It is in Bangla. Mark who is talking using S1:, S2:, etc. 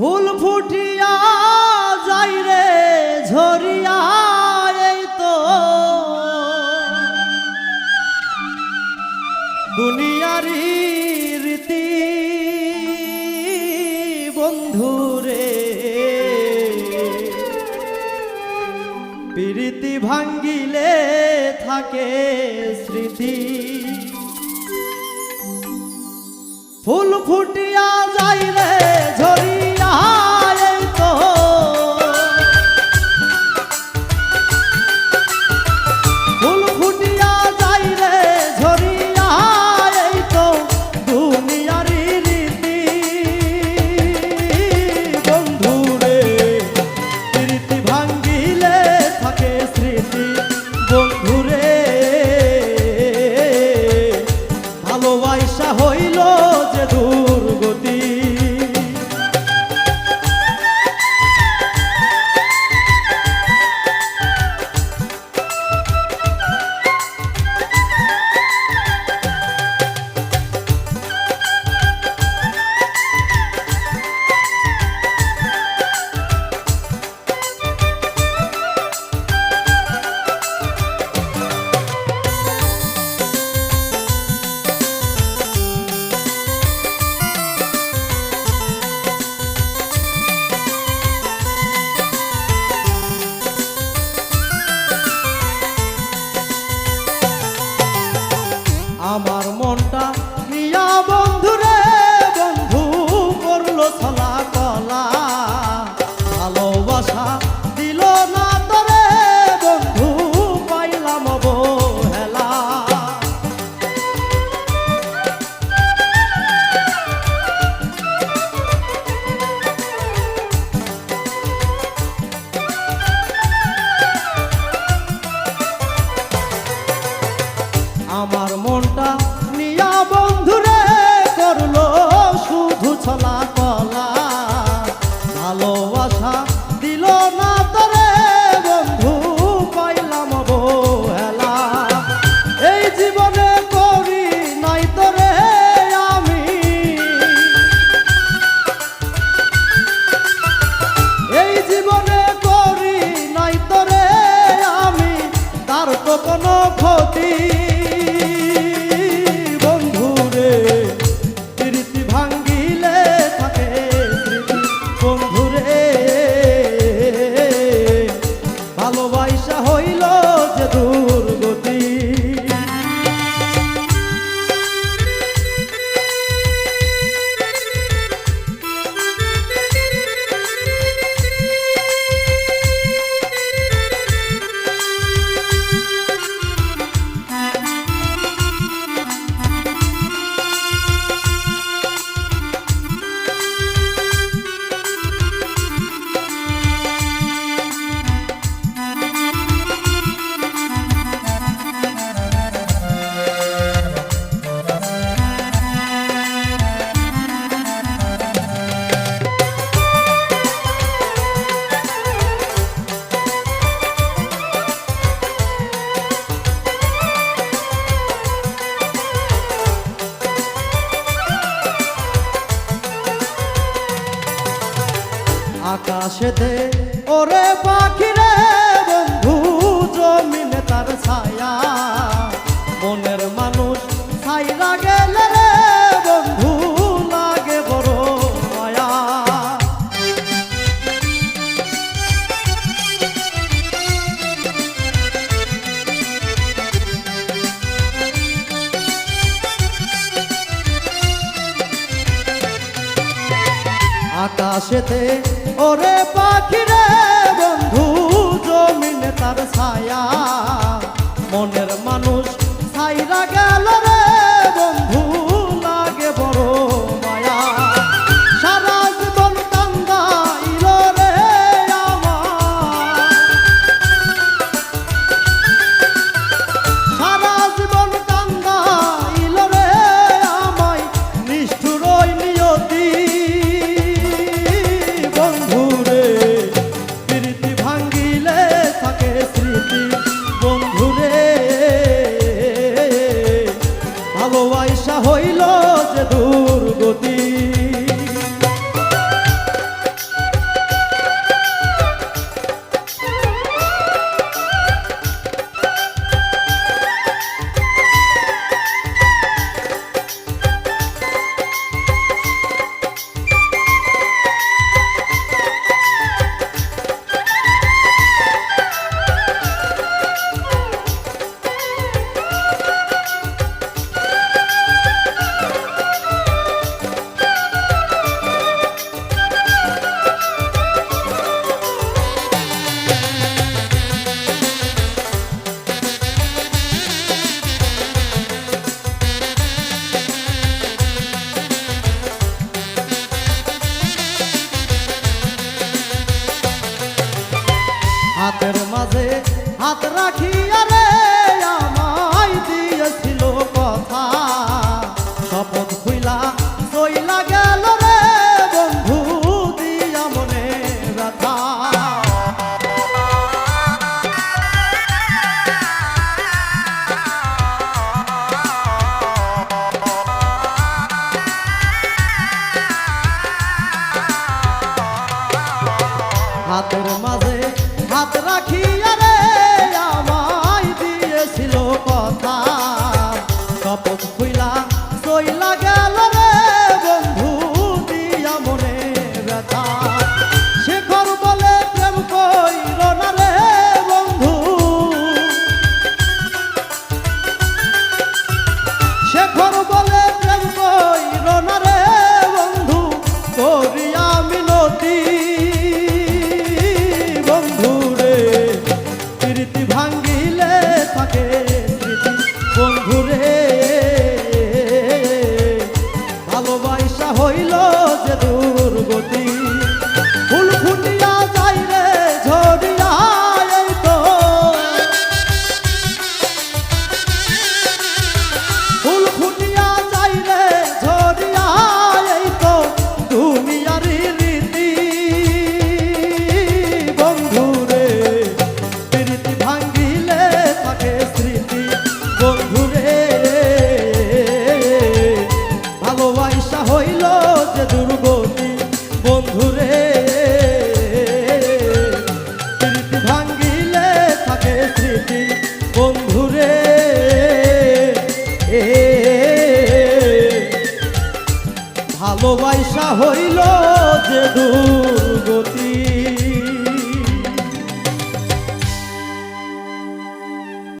S1: ফুল ফুটিয়া যাই রে ঝরিয়া, এই তো। দুনিয়ারি রীতি বন্ধুরে প্রীতি ভাঙ্গিলে থাকে স্মৃতি। ফুল ফুটিয়া যাই রে আকাশেতে। ওরে পাখি আসেতে ওরে পাখিরে বন্ধু জমিনে তার ছায়া। মনের মানুষ ছাইরা গেল রে। ভালোবাসা হইল যে দূর। হাতের মাঝে হাত রাখিয়া রে আমায় দিয়েছিল কথা। হইল যে দূর।